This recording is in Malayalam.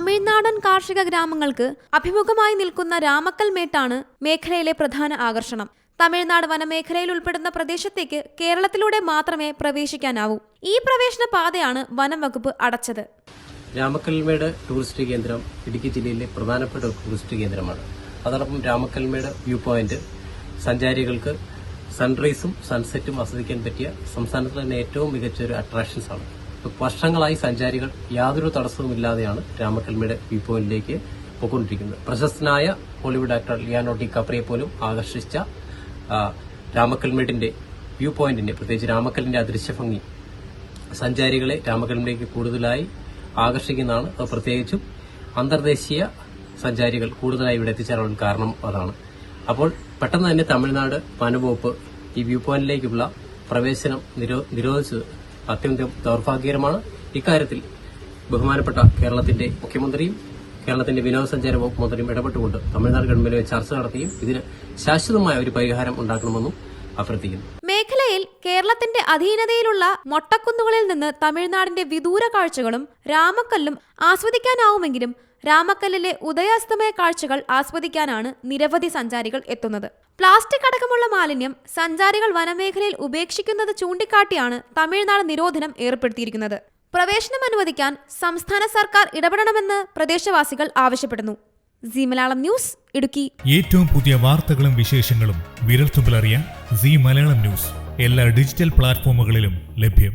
തമിഴ്നാടൻ കാർഷിക ഗ്രാമങ്ങൾക്ക് അഭിമുഖമായി നിൽക്കുന്ന രാമക്കൽമേട്ടാണ് മേഖലയിലെ പ്രധാന ആകർഷണം. തമിഴ്നാട് വനമേഖലയിൽ ഉൾപ്പെടുന്ന പ്രദേശത്തേക്ക് കേരളത്തിലൂടെ മാത്രമേ പ്രവേശിക്കാനാവൂ. ഈ പ്രവേശന പാതയാണ് വനം വകുപ്പ് അടച്ചത്. രാമക്കൽമേട് ടൂറിസ്റ്റ് കേന്ദ്രം ഇടുക്കി ജില്ലയിലെ പ്രധാനപ്പെട്ട ടൂറിസ്റ്റ് കേന്ദ്രമാണ്. അതോടൊപ്പം രാമക്കൽമേട് വ്യൂ പോയിന്റ് സഞ്ചാരികൾക്ക് സൺറൈസും സൺസെറ്റും ആസ്വദിക്കാൻ പറ്റിയ സംസ്ഥാനത്തിലെ തന്നെ ഏറ്റവും മികച്ച ഒരു അട്രാക്ഷൻസ് ആണ്. വർഷങ്ങളായി സഞ്ചാരികൾ യാതൊരു തടസ്സവുമില്ലാതെയാണ് രാമക്കൽമയുടെ വ്യൂ പോയിന്റിലേക്ക് പോയിക്കൊണ്ടിരിക്കുന്നത്. പ്രശസ്തനായ ഹോളിവുഡ് ആക്ടർ ലിയാനോ ഡി കപ്രിയെ പോലും ആകർഷിച്ച രാമക്കൽമേടിന്റെ വ്യൂ പോയിന്റിന്റെ പ്രത്യേകിച്ച് രാമക്കലിന്റെ അദൃശ്യഭംഗി സഞ്ചാരികളെ രാമകലിലേക്ക് കൂടുതലായി ആകർഷിക്കുന്നതാണ്. അത് പ്രത്യേകിച്ചും അന്തർദേശീയ സഞ്ചാരികൾ കൂടുതലായി ഇവിടെ എത്തിച്ചേരാനുള്ള കാരണം അതാണ്. അപ്പോൾ പെട്ടെന്ന് തന്നെ തമിഴ്നാട് വനവകുപ്പ് ഈ വ്യൂ പോയിന്റിലേക്കുള്ള പ്രവേശനം നിരോ- നിരോധിച്ചത് അത്യന്തം ദൌർഭാഗ്യകരമാണ്. ഇക്കാര്യത്തിൽ ബഹുമാനപ്പെട്ട കേരളത്തിന്റെ മുഖ്യമന്ത്രിയും കേരളത്തിന്റെ വിനോദസഞ്ചാര വകുപ്പ് മന്ത്രിയും ഇടപെട്ടുകൊണ്ട് തമിഴ്നാട് ഗവൺമെന്റുമായി ചർച്ച നടത്തിയും ഇതിന് ശാശ്വതമായ ഒരു പരിഹാരം ഉണ്ടാക്കണമെന്നും അഭ്യർത്ഥിക്കുന്നു. മേഖലയിൽ കേരളത്തിന്റെ അധീനതയിലുള്ള മൊട്ടക്കുന്നുകളിൽ നിന്ന് തമിഴ്നാടിന്റെ വിദൂര കാഴ്ചകളും രാമക്കല്ലും ആസ്വദിക്കാനാവുമെങ്കിലും രാമക്കല്ലിലെ ഉദയാസ്തമയ കാഴ്ചകൾ ആസ്വദിക്കാനാണ് നിരവധി സഞ്ചാരികൾ എത്തുന്നത്. പ്ലാസ്റ്റിക് അടക്കമുള്ള മാലിന്യം സഞ്ചാരികൾ വനമേഖലയിൽ ഉപേക്ഷിക്കുന്നത് ചൂണ്ടിക്കാട്ടിയാണ് തമിഴ്നാട് നിരോധനം ഏർപ്പെടുത്തിയിരിക്കുന്നത്. പ്രവേശനം അനുവദിക്കാൻ സംസ്ഥാന സർക്കാർ ഇടപെടണമെന്ന് പ്രദേശവാസികൾ ആവശ്യപ്പെടുന്നു. C Malayalam news Idukki. ഏറ്റവും പുതിയ വാർത്തകളും വിശേഷങ്ങളും വിരൽത്തുമ്പിലറിയാൻ സി മലയാളം ന്യൂസ്. എല്ലാ ഡിജിറ്റൽ പ്ലാറ്റ്ഫോമുകളിലും ലഭ്യം.